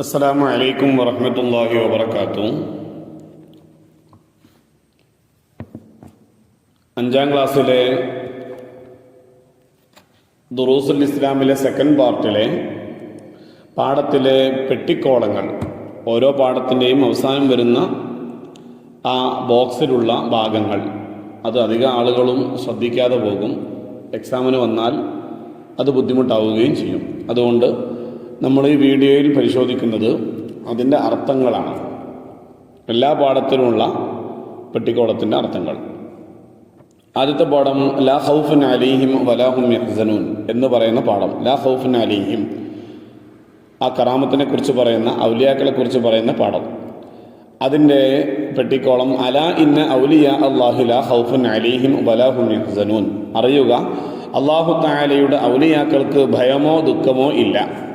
അസ്സലാമു അലൈക്കും വറഹ്മത്തുള്ളാഹി വബറകാതുഹു. അഞ്ചാം ക്ലാസ്സിലെ ദുറൂസുൽ ഇസ്ലാമിലെ സെക്കൻഡ് പാർട്ടിലെ പാഠത്തിലെ പെട്ടിക്കോളങ്ങൾ ഓരോ പാഠത്തിന്റെയും അവസാനം വരുന്ന ആ ബോക്സിലുള്ള ഭാഗങ്ങൾ. അത് അധികം ആളുകളും ശ്രദ്ധിക്കാതെ പോകും. എക്സാമിന് വന്നാൽ അത് ബുദ്ധിമുട്ടാവുകയും ചെയ്യും. അതുകൊണ്ട് നമ്മൾ ഈ വീഡിയോയിൽ പരിശോധിക്കുന്നത് അതിന്റെ അർത്ഥങ്ങളാണ്. എല്ലാ പാഠത്തിലുമുള്ള പെട്ടിക്കോളത്തിന്റെ അർത്ഥങ്ങൾ. ആദ്യത്തെ പാഠം ലാ ഹൗഫുൻ അലിഹിം വലാഹും യഹ്സനൂൻ എന്ന് പറയുന്ന പാഠം. ലാ ഹൗഫുൻ അലിഹിം ആ കറാമത്തിനെ കുറിച്ച് പറയുന്ന ഔലിയാക്കളെ കുറിച്ച് പറയുന്ന പാഠം. അതിന്റെ പെട്ടിക്കോളം അല ഇന്ന ഔലിയ അള്ളാഹു ലാ ഹൗഫുൻ അലിഹിം വലാഹും യഹ്സനൂൻ. അറിയുക അള്ളാഹു താലയുടെ ഔലിയാക്കൾക്ക് ഭയമോ ദുഃഖമോ ഇല്ല.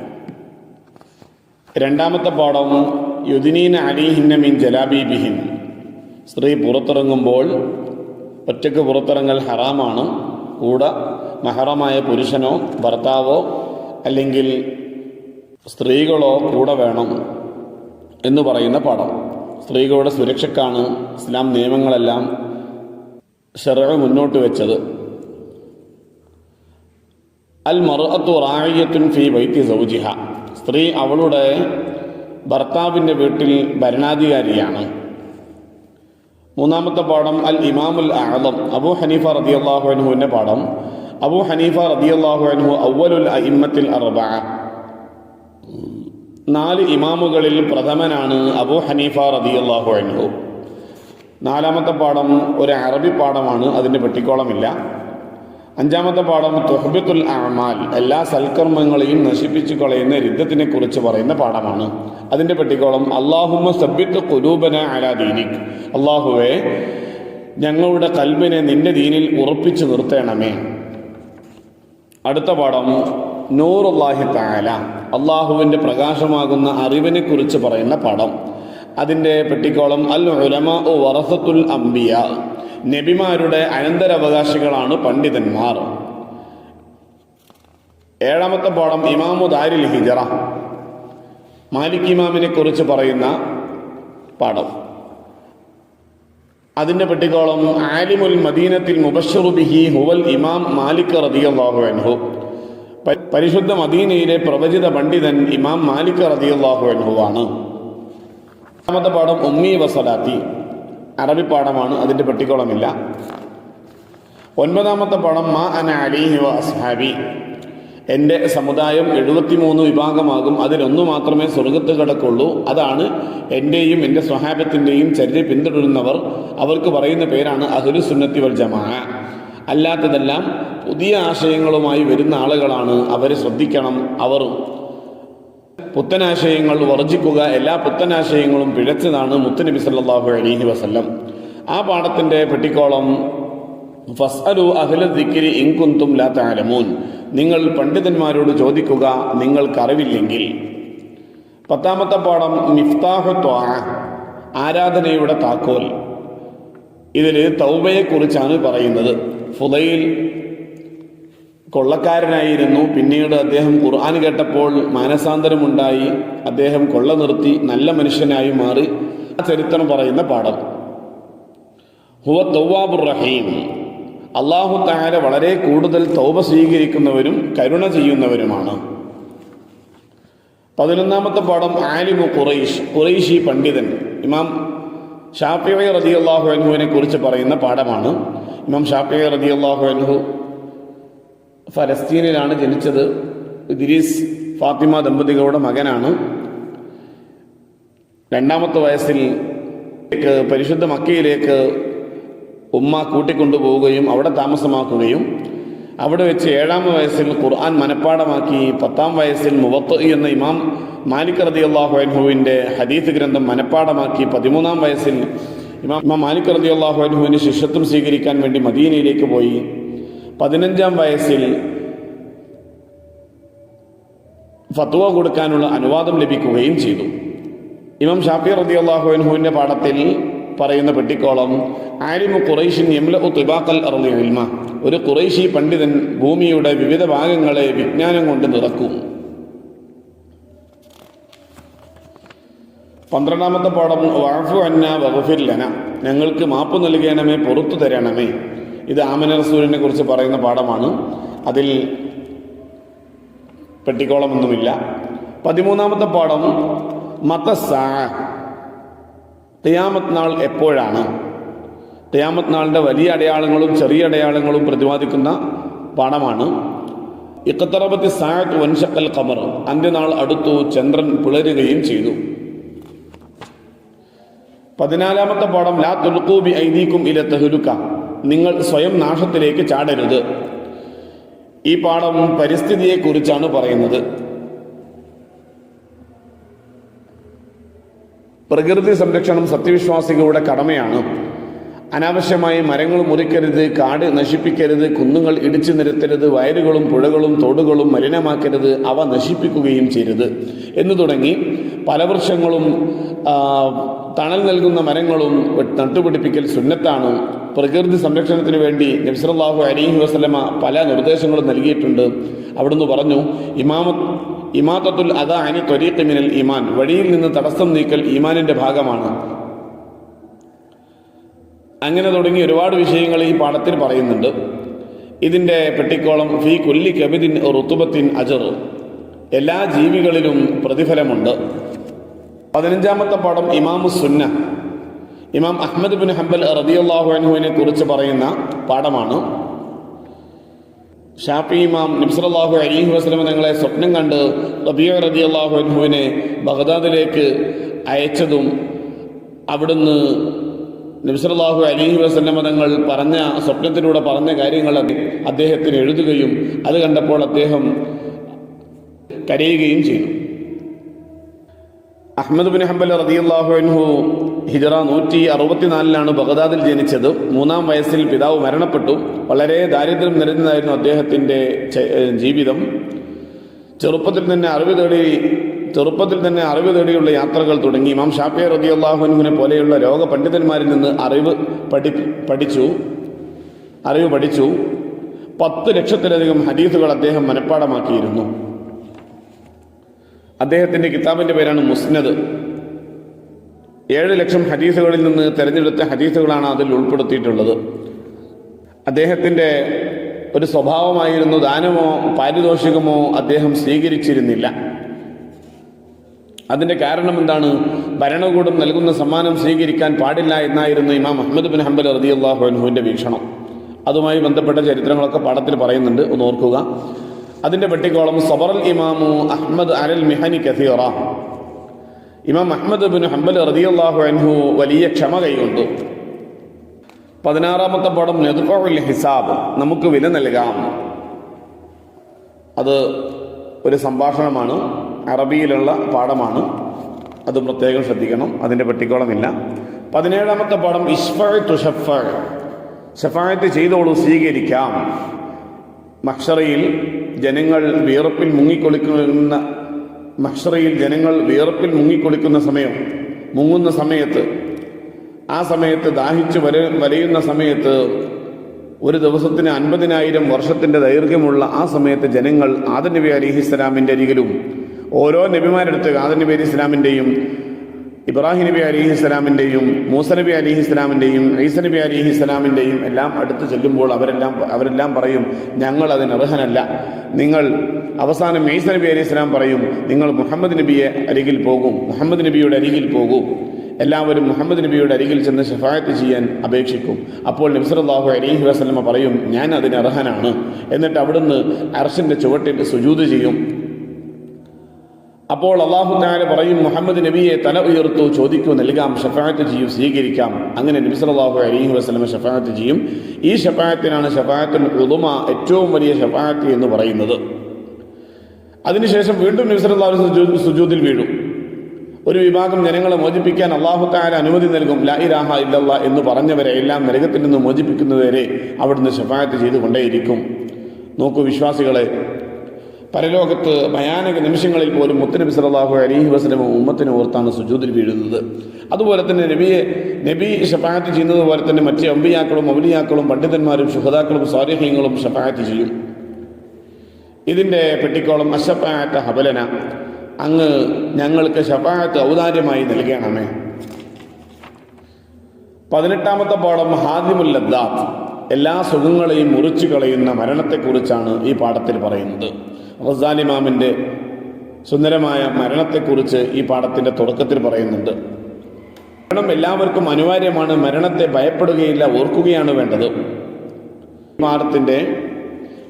രണ്ടാമത്തെ പാഠം യുദിനീൻ അലിഹിന്ന മീൻ ജലാബീബിഹിൻ. സ്ത്രീ പുറത്തിറങ്ങുമ്പോൾ ഒറ്റയ്ക്ക് പുറത്തിറങ്ങൽ ഹറാമാണ്. കൂടെ മഹറമായ പുരുഷനോ ഭർത്താവോ അല്ലെങ്കിൽ സ്ത്രീകളോ കൂടെ വേണം എന്ന് പറയുന്ന പാഠം. സ്ത്രീകളുടെ സുരക്ഷക്കാണ് ഇസ്ലാം നിയമങ്ങളെല്ലാം ഷെറ മുന്നോട്ട് വെച്ചത്. സൗജിഹ. സ്ത്രീ അവളുടെ ഭർത്താവിന്റെ വീട്ടിൽ ഭരണാധികാരിയാണ്. മൂന്നാമത്തെ പാഠം അൽ ഇമാമുൽ ആളം അബു ഹനീഫ റതി അള്ളാഹു അനുഹുവിന്റെ പാഠം. അബു ഹനീഫ റദിയല്ലാഹു അൻഹു അവലുൽ അയിമ്മത്തിൽ അറബ നാല് ഇമാമുകളിൽ പ്രഥമനാണ് അബു ഹനീഫ റദിയല്ലാഹു അൻഹു. നാലാമത്തെ പാഠം ഒരു അറബി പാഠമാണ് അതിന്റെ പെട്ടിക്കോളമില്ല അഞ്ചാമത്തെ പാഠം തൊഹബത്തുൽ അമാൽ എല്ലാ സൽക്കർമ്മങ്ങളെയും നശിപ്പിച്ചു കളയുന്ന യുദ്ധത്തിനെ കുറിച്ച് പറയുന്ന പാഠമാണ്. അതിന്റെ പെട്ടിക്കോളം അള്ളാഹുമ്മ സബ്ബിത്ത് കുലൂബന അലാ ദീനിക്. അള്ളാഹുവെ ഞങ്ങളുടെ കൽബിനെ നിന്റെ ദീനിൽ ഉറപ്പിച്ചു നിർത്തണമേ. അടുത്ത പാഠം നൂറുല്ലാഹി താല അള്ളാഹുവിന്റെ പ്രകാശമാകുന്ന അറിവിനെ കുറിച്ച് പറയുന്ന പാഠം. അതിന്റെ പെട്ടിക്കോളം അൽ ഉലമ വറസത്തുൽ അംബിയ. നബിമാരുടെ അനന്തരവകാശികളാണ് പണ്ഡിതന്മാർ. ഏഴാമത്തെ പാഠം ഇമാമു ദാരിൽ ഹിജറ. മാലിക് ഇമാമിനെ കുറിച്ച് പറയുന്ന പാഠം. അതിന്റെ പെട്ടിക്കോളം ആലിമുൽ മദീനത്തിൽ മുബഷറു ബിഹി ഹുവൽ ഇമാം മാലിക് റതിയല്ലാഹു അൻഹു. പരിശുദ്ധ മദീനയിലെ പ്രവചിത പണ്ഡിതൻ ഇമാം മാലിക് റതിയല്ലാഹു അൻഹു ആണ്. രണ്ടാമത്തെ പാഠം ഉമ്മി വസലാത്തി. അറബി പാഠമാണ് അതിന്റെ പെട്ടിക്കോളമില്ല ഒൻപതാമത്തെ പാഠം മാ അന അലിഹി വ അസ്ഹാബി. എന്റെ സമുദായം എഴുപത്തിമൂന്ന് വിഭാഗമാകും. അതിലൊന്നു മാത്രമേ സ്വർഗത്ത് കിടക്കുള്ളൂ. അതാണ് എന്റെയും എന്റെ സ്വഹാബത്തിന്റെയും ചര്യ പിന്തുടരുന്നവർ അവർക്ക് പറയുന്ന പേരാണ് അഹ്ലു സുന്നത്തി വൽ ജമാ. അല്ലാത്തതെല്ലാം പുതിയ ആശയങ്ങളുമായി വരുന്ന ആളുകളാണ്. അവരെ ശ്രദ്ധിക്കണം. അവർ പുത്തനാശയങ്ങൾ വർജിക്കുക എല്ലാ പുത്തനാശയങ്ങളും പിഴച്ചതാണ് മുത്തുനബി സല്ലാഹു അലൈഹി വസല്ലം. ആ പാഠത്തിന്റെ പെട്ടിക്കോളം ഫസ്അലു അഹ്ല ദിക്കിരി ഇൻകുന്തും ലാ തഅലമൂൻ. നിങ്ങൾ പണ്ഡിതന്മാരോട് ചോദിക്കുക നിങ്ങൾക്കറിവില്ലെങ്കിൽ. പത്താമത്തെ പാഠം മിഫ്താഹു ആരാധനയുടെ താക്കോൽ. ഇതിൽ തൗബയെക്കുറിച്ചാണ് പറയുന്നത്. ഫുദയിൽ കൊള്ളക്കാരനായിരുന്നു. പിന്നീട് അദ്ദേഹം ഖുർആൻ കേട്ടപ്പോൾ മാനസാന്തരമുണ്ടായി. അദ്ദേഹം കൊള്ള നിർത്തി നല്ല മനുഷ്യനായി മാറി. ആ ചരിത്രം പറയുന്ന പാഠം. ഹുവ തൗവാബുർ റഹീം. അള്ളാഹു താര വളരെ കൂടുതൽ തൗബ സ്വീകരിക്കുന്നവരും കരുണ ചെയ്യുന്നവരുമാണ്. പതിനൊന്നാമത്തെ പാഠം ആലിമു ഖുറൈഷ് ഖുറൈഷി പണ്ഡിതൻ. ഇമാം ഷാഫിയ റതി അള്ളാഹു അനുഹുവിനെ കുറിച്ച് പറയുന്ന പാഠമാണ്. ഇമാം ഷാഫിയ റതി അള്ളാഹു അൻഹു ഫലസ്തീനിലാണ് ജനിച്ചത്. ഇദ്രീസ് ഫാത്തിമ ദമ്പതികളുടെ മകനാണ്. രണ്ടാമത്തെ വയസ്സിൽ പരിശുദ്ധ മക്കയിലേക്ക് ഉമ്മ കൂട്ടിക്കൊണ്ടുപോവുകയും അവിടെ താമസമാക്കുകയും അവിടെ വെച്ച് ഏഴാം വയസ്സിൽ ഖുർആൻ മനഃപ്പാടമാക്കി പത്താം വയസ്സിൽ മുവത്ത് എന്ന ഇമാം മാലിക് റതി അള്ളാഹുഅൻഹുവിന്റെ അൻഹുവിന്റെ ഹദീസ് ഗ്രന്ഥം മനഃപ്പാടമാക്കി പതിമൂന്നാം വയസ്സിൽ ഇമാം ഇമാം മാലിക് റതി അള്ളാഹുഅൻഹുവിന് ശിഷ്യത്വം സ്വീകരിക്കാൻ വേണ്ടി മദീനയിലേക്ക് പോയി. പതിനഞ്ചാം വയസ്സിൽ ഫത്വ കൊടുക്കാനുള്ള അനുവാദം ലഭിക്കുകയും ചെയ്തു. ഇമാം ഷാഫി റതി അള്ളാഹുവിൻഹുവിന്റെ പാഠത്തിൽ പറയുന്ന പെട്ടിക്കോളം ആലിമു ഖുറൈഷിൻ യംല തിബാക്കൽ ഇൽമ. ഒരു ഖുറൈശി പണ്ഡിതൻ ഭൂമിയുടെ വിവിധ ഭാഗങ്ങളെ വിജ്ഞാനം കൊണ്ട് നിറക്കും. പന്ത്രണ്ടാമത്തെ പാഠം വാഫു അന്ന ലന. ഞങ്ങൾക്ക് മാപ്പ് നൽകണമേ പുറത്തു തരണമേ. ഇത് ആമന റസൂലിനെ കുറിച്ച് പറയുന്ന പാഠമാണ്. അതിൽ പെട്ടിക്കോളമൊന്നുമില്ല. പതിമൂന്നാമത്തെ പാഠം മതസാ. തെയ്യാമത് നാൾ എപ്പോഴാണ്? തെയ്യാമത് നാളിന്റെ വലിയ അടയാളങ്ങളും ചെറിയ അടയാളങ്ങളും പ്രതിപാദിക്കുന്ന പാഠമാണ്. ഇക്കത്തറബത്തി സായത്ത് വൻഷക്കൽ കമർ അന്ത്യനാൾ അടുത്തു ചന്ദ്രൻ പിളരുകയും ചെയ്തു. പതിനാലാമത്തെ പാഠം ലാ തുൽക്കൂബി ഐദീക്കും ഇല തെഹുലുക്ക. നിങ്ങൾ സ്വയം നാശത്തിലേക്ക് ചാടരുത്. ഈ പാഠം പരിസ്ഥിതിയെക്കുറിച്ചാണ് പറയുന്നത്. പ്രകൃതി സംരക്ഷണം സത്യവിശ്വാസികളുടെ കടമയാണ്. അനാവശ്യമായി മരങ്ങൾ മുറിക്കരുത് കാട് നശിപ്പിക്കരുത് കുന്നുകൾ ഇടിച്ചു നിരത്തരുത് വയലുകളും പുഴകളും തോടുകളും മലിനമാക്കരുത് അവ നശിപ്പിക്കുകയും ചെയ്യരുത് എന്ന് തുടങ്ങി പല വൃക്ഷങ്ങളും തണൽ നൽകുന്ന മരങ്ങളും നട്ടുപിടിപ്പിക്കൽ സുന്നത്താണ്. പ്രകൃതി സംരക്ഷണത്തിന് വേണ്ടി നബ്സലാഹു അലൈഹി വസ്ലമ പല നിർദ്ദേശങ്ങളും നൽകിയിട്ടുണ്ട്. അവിടുന്ന് പറഞ്ഞു ഇമാമ ഇമാത്തത്തുൽ അദ അനി ത്വരീഖ് മിനൽ ഈമാൻ. വഴിയിൽ നിന്ന് തടസ്സം നീക്കൽ ഇമാനിന്റെ ഭാഗമാണ്. അങ്ങനെ തുടങ്ങി ഒരുപാട് വിഷയങ്ങൾ ഈ പാഠത്തിൽ പറയുന്നുണ്ട്. ഇതിന്റെ പെട്ടിക്കോളം ഫി കൊല്ലി കബിദിൻ റുത്തുബത്തിൻ അജർ. എല്ലാ ജീവികളിലും പ്രതിഫലമുണ്ട്. പതിനഞ്ചാമത്തെ പാഠം ഇമാമു സുന്ന ഇമാം അഹമ്മദ് ബിൻ ഹംബൽ റദിയുള്ളാഹു അൻഹുവിനെ കുറിച്ച് പറയുന്ന പാഠമാണ്. ഷാഫി ഇമാം നബ്സലാഹു അലീഹു വസ്ലമ തങ്ങളെ സ്വപ്നം കണ്ട് റബിയ റദിയല്ലാഹു അൻഹുവിനെ ബഗ്ദാദിലേക്ക് അയച്ചതും അവിടുന്ന് നബ്സലാഹു അലീഹു വസ്ലമ തങ്ങൾ പറഞ്ഞ സ്വപ്നത്തിലൂടെ പറഞ്ഞ കാര്യങ്ങൾ അദ്ദേഹത്തിന് എഴുതുകയും അത് കണ്ടപ്പോൾ അദ്ദേഹം കരയുകയും ചെയ്തു. അഹമ്മദ് ബിൻ ഹംബൽ റതിയല്ലാഹു അൻഹു ഹിജറ നൂറ്റി അറുപത്തിനാലിലാണ് ബഗ്ദാദിൽ ജനിച്ചത്. മൂന്നാം വയസ്സിൽ പിതാവ് മരണപ്പെട്ടു. വളരെ ദാരിദ്ര്യം നിറഞ്ഞതായിരുന്നു അദ്ദേഹത്തിന്റെ ജീവിതം. ചെറുപ്പത്തിൽ തന്നെ അറിവ് തേടി ചെറുപ്പത്തിൽ തന്നെ അറിവ് തേടിയുള്ള യാത്രകൾ തുടങ്ങി. ഇമാം റതി റതിയല്ലാഹുവിനെ പോലെയുള്ള ലോക പണ്ഡിതന്മാരിൽ നിന്ന് അറിവ് പഠി പഠിച്ചു അറിവ് പഠിച്ചു. പത്ത് ലക്ഷത്തിലധികം ഹദീസുകൾ അദ്ദേഹം മനഃപ്പാടമാക്കിയിരുന്നു. അദ്ദേഹത്തിന്റെ കിതാബിന്റെ പേരാണ് മുസ്നദ്. ഏഴ് ലക്ഷം ഹദീസുകളിൽ നിന്ന് തിരഞ്ഞെടുത്ത ഹദീസുകളാണ് അതിൽ ഉൾപ്പെടുത്തിയിട്ടുള്ളത്. അദ്ദേഹത്തിന്റെ ഒരു സ്വഭാവമായിരുന്നു ദാനമോ പാരിതോഷികമോ അദ്ദേഹം സ്വീകരിച്ചിരുന്നില്ല. അതിന്റെ കാരണം എന്താണ്? ഭരണകൂടം നൽകുന്ന സമ്മാനം സ്വീകരിക്കാൻ പാടില്ല എന്നായിരുന്നു ഇമാം അഹമ്മദ് ബിൻ ഹംബൽ റതിയല്ലാഹു അൻഹുവിന്റെ വീക്ഷണം. അതുമായി ബന്ധപ്പെട്ട ചരിത്രങ്ങളൊക്കെ പാഠത്തിൽ പറയുന്നുണ്ട്. ഒന്ന് ഓർക്കുക. അതിന്റെ പെട്ടിക്കോളം സബറൽ ഇമാമു അഹമ്മദ് അലൽ മിഹനി കസീറ. ഇമാം അഹമ്മദ് ബിൻ ഹംബൽ റതിയല്ലാഹു അൻഹു വലിയ ക്ഷമ കൈകൊണ്ടു. പതിനാറാമത്തെ പാഠം നെതുഫുൽ ഹിസാബ്. നമുക്ക് വില നൽകാം. അത് ഒരു സംഭാഷണമാണ്. അറബിയിലുള്ള പാഠമാണ്. അത് പ്രത്യേകം ശ്രദ്ധിക്കണം. അതിന്റെ പെട്ടിക്കോളമില്ല പതിനേഴാമത്തെ പാഠം ഇഷ്ഫു ഷഫ് ഷഫായത്ത് ചെയ്തോളൂ സ്വീകരിക്കാം. മക്ഷറയിൽ ജനങ്ങൾ വിയർപ്പിൽ മുങ്ങിക്കൊളിക്കുന്ന മഷറയിൽ ജനങ്ങൾ വിയർപ്പിൽ മുങ്ങിക്കൊളിക്കുന്ന സമയം മുങ്ങുന്ന സമയത്ത് ആ സമയത്ത് ദാഹിച്ച് വര വലയുന്ന സമയത്ത് ഒരു ദിവസത്തിന് അൻപതിനായിരം വർഷത്തിന്റെ ദൈർഘ്യമുള്ള ആ സമയത്ത് ജനങ്ങൾ ആദനബി അലിഹി ഇസ്ലാമിന്റെ അരികിലും ഓരോ നബിമാരെടുത്ത് ആദനബി അലി ഇസ്ലാമിന്റെയും ഇബ്രാഹിം നബി അലിഹി ഇസ്ലാമിന്റെയും മൂസ നബി അലിഹി ഇസ്ലാമിന്റെയും ഈസ നബി അലിഹി ഇസ്ലാമിന്റെയും എല്ലാം അടുത്ത് ചെല്ലുമ്പോൾ അവരെല്ലാം അവരെല്ലാം പറയും ഞങ്ങൾ അതിന് അർഹനല്ല. നിങ്ങൾ അവസാനം ഈസ നബി അലി ഇസ്ലാം പറയും നിങ്ങൾ മുഹമ്മദ് നബിയെ അരികിൽ പോകും മുഹമ്മദ് നബിയുടെ അരികിൽ പോകും. എല്ലാവരും മുഹമ്മദ് നബിയുടെ അരികിൽ ചെന്ന് ഷഫായത്ത് ചെയ്യാൻ അപേക്ഷിക്കും. അപ്പോൾ നബ്സലാഹു അലൈഹി വസ്ലമ പറയും ഞാൻ അതിന് അർഹനാണ്. എന്നിട്ട് അവിടുന്ന് അർഷിന്റെ ചുവട്ടിൽ സുജൂത് ചെയ്യും. അപ്പോൾ അള്ളാഹു താല പറയും മുഹമ്മദ് നബിയെ തല ഉയർത്തു ചോദിക്കൂ നൽകാം ഷഫായത്ത് ചെയ്യും സ്വീകരിക്കാം. അങ്ങനെ നബി സല്ലല്ലാഹു അലൈഹി വസ്ലമ ഷഫായത്ത് ചെയ്യും. ഈ ഷഫായത്തിനാണ് ഷഫായത്തുൽ ഉദുമ ഏറ്റവും വലിയ ഷഫായത്ത് എന്ന് പറയുന്നത്. അതിനുശേഷം വീണ്ടും നബി സുജൂതിൽ സുജൂദിൽ വീഴും ഒരു വിഭാഗം ജനങ്ങളെ മോചിപ്പിക്കാൻ അള്ളാഹു താല അനുമതി നൽകും ലാ ഇലാഹ ഇല്ലല്ല എന്ന് പറഞ്ഞവരെ എല്ലാം നരകത്തിൽ നിന്ന് മോചിപ്പിക്കുന്നവരെ അവിടുന്ന് ഷഫായത്ത് ചെയ്തുകൊണ്ടേയിരിക്കും. നോക്കൂ വിശ്വാസികളെ പരലോകത്ത് ഭയാനക നിമിഷങ്ങളിൽ പോലും മുത്തനബി സലാഹു അലൈഹി വസ്ലമും ഉമ്മത്തിനെ ഓർത്താണ് സുജൂതിൽ വീഴുന്നത്. അതുപോലെ തന്നെ നബിയെ നബി ഷഫായത്ത് ചെയ്യുന്നത് പോലെ തന്നെ മറ്റ് അമ്പിയാക്കളും ഔലിയാക്കളും പണ്ഡിതന്മാരും ശുഹതാക്കളും സ്വാരഹ്യങ്ങളും ഷഫായത്ത് ചെയ്യും. ഇതിന്റെ പെട്ടിക്കോളം അഷഫായത്ത ഹബലന. അങ്ങ് ഞങ്ങൾക്ക് ഷഫായത്ത് ഔദാര്യമായി നൽകണമേ. പതിനെട്ടാമത്തെ പാഠം ഹാദിമുൽ ലദ്ദാഖ് എല്ലാ സുഖങ്ങളെയും മുറിച്ചു കളയുന്ന മരണത്തെക്കുറിച്ചാണ് ഈ പാഠത്തിൽ പറയുന്നത്. റസാലിമാമിന്റെ സുന്ദരമായ മരണത്തെക്കുറിച്ച് ഈ പാഠത്തിന്റെ തുടക്കത്തിൽ പറയുന്നുണ്ട്. മരണം എല്ലാവർക്കും അനിവാര്യമാണ് മരണത്തെ ഭയപ്പെടുകയില്ല ഓർക്കുകയാണ് വേണ്ടത്. പാഠത്തിന്റെ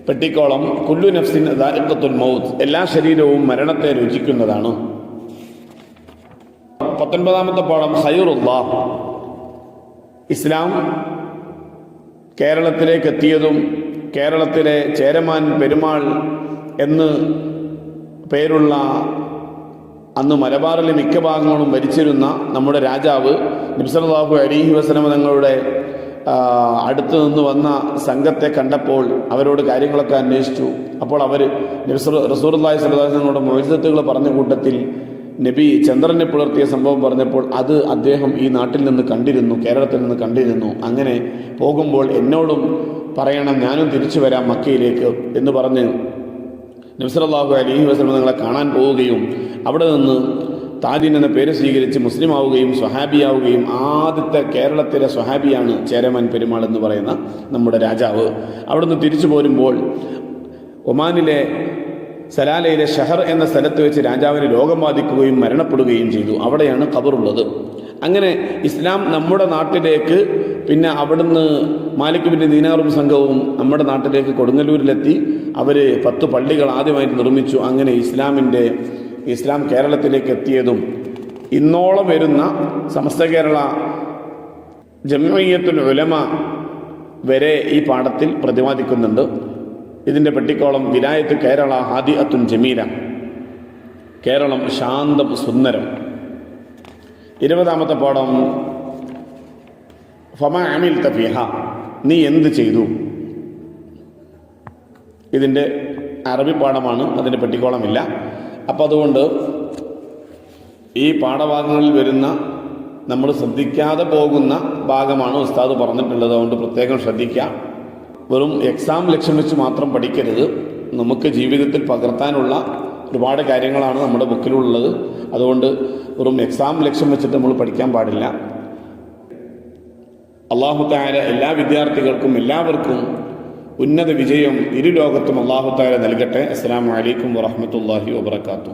പെട്ടിക്കോളം കുല്ലു നഫ്സിൻ ദാരിഖത്തുൽ മൗത്ത് എല്ലാ ശരീരവും മരണത്തെ രുചിക്കുന്നതാണ്. പത്തൊൻപതാമത്തെ പാഠം ഹൈറുല്ലാ ഇസ്ലാം കേരളത്തിലേക്ക് എത്തിയതും കേരളത്തിലെ ചേരമാൻ പെരുമാൾ എന്ന് പേരുള്ള അന്ന് മലബാറിലെ മിക്ക ഭാഗങ്ങളും ഭരിച്ചിരുന്ന നമ്മുടെ രാജാവ് നിബ്സലാഹു അലിഹി വസ്ലമ തങ്ങളുടെ അടുത്ത് നിന്ന് വന്ന സംഘത്തെ കണ്ടപ്പോൾ അവരോട് കാര്യങ്ങളൊക്കെ അന്വേഷിച്ചു. അപ്പോൾ അവർ നബ്സർ റസൂർല്ലാഹി സ്വലാസിനോട് മൊഴിസത്തുകൾ പറഞ്ഞ കൂട്ടത്തിൽ നബി ചന്ദ്രനെ പുലർത്തിയ സംഭവം പറഞ്ഞപ്പോൾ അത് അദ്ദേഹം ഈ നാട്ടിൽ നിന്ന് കണ്ടിരുന്നു കേരളത്തിൽ നിന്ന് കണ്ടിരുന്നു. അങ്ങനെ പോകുമ്പോൾ എന്നോടും പറയണം ഞാനും തിരിച്ചു വരാം മക്കയിലേക്ക് എന്ന് പറഞ്ഞ് നബ്സലാഹു അലഹി വസ്ലം നിങ്ങളെ കാണാൻ പോവുകയും അവിടെ നിന്ന് താജിൻ എന്ന പേര് സ്വീകരിച്ച് മുസ്ലിം ആവുകയും സ്വഹാബിയാവുകയും ആദ്യത്തെ കേരളത്തിലെ സ്വഹാബിയാണ് ചേരമാൻ പെരുമാൾ എന്ന് പറയുന്ന നമ്മുടെ രാജാവ്. അവിടുന്ന് തിരിച്ചു പോരുമ്പോൾ ഒമാനിലെ സലാലയിലെ ഷഹർ എന്ന സ്ഥലത്ത് വെച്ച് രാജാവിന് രോഗം ബാധിക്കുകയും മരണപ്പെടുകയും ചെയ്തു. അവിടെയാണ് ഖബറുള്ളത്. അങ്ങനെ ഇസ്ലാം നമ്മുടെ നാട്ടിലേക്ക് പിന്നെ അവിടുന്ന് മാലിക് ബിൻ ദീനാറും സംഘവും നമ്മുടെ നാട്ടിലേക്ക് കൊടുങ്ങല്ലൂരിലെത്തി. അവർ പത്ത് പള്ളികൾ ആദ്യമായിട്ട് നിർമ്മിച്ചു. അങ്ങനെ ഇസ്ലാമിന്റെ ഇസ്ലാം കേരളത്തിലേക്ക് എത്തിയതും ഇന്നോളം വരുന്ന സമസ്ത കേരള ജമിയത്തുൽ ഉലമ വരെ ഈ പാഠത്തിൽ പ്രതിപാദിക്കുന്നുണ്ട്. ഇതിന്റെ പെട്ടിക്കോളം വിലായത്ത് കേരള ഹാദി അത്തുൻ ജമീല. കേരളം ശാന്തം സുന്ദരം. ഇരുപതാമത്തെ പാഠം ഫമ അമിൽ തഫിഹ നീ എന്ത് ചെയ്തു? ഇതിന്റെ അറബി പാഠമാണ് അതിന്റെ പെട്ടിക്കോളമില്ല അപ്പം അതുകൊണ്ട് ഈ പാഠഭാഗങ്ങളിൽ വരുന്ന നമ്മൾ ശ്രദ്ധിക്കാതെ പോകുന്ന ഭാഗമാണ് ഉസ്താദ് പറഞ്ഞിട്ടുള്ളത്. അതുകൊണ്ട് പ്രത്യേകം ശ്രദ്ധിക്കാം. വെറും എക്സാം ലക്ഷ്യം വെച്ച് മാത്രം പഠിക്കരുത്. നമുക്ക് ജീവിതത്തിൽ പകർത്താനുള്ള ഒരുപാട് കാര്യങ്ങളാണ് നമ്മുടെ ബുക്കിലുള്ളത് അതുകൊണ്ട് വെറും എക്സാം ലക്ഷ്യം വെച്ചിട്ട് നമ്മൾ പഠിക്കാൻ പാടില്ല. അള്ളാഹു താര എല്ലാ വിദ്യാർത്ഥികൾക്കും എല്ലാവർക്കും ഉന്നത വിജയം ഇരു ലോകത്തും അള്ളാഹുത്താര നൽകട്ടെ. അസ്സാം വലൈക്കും വറഹമത്തല്ലാഹി വാബർക്കാത്തു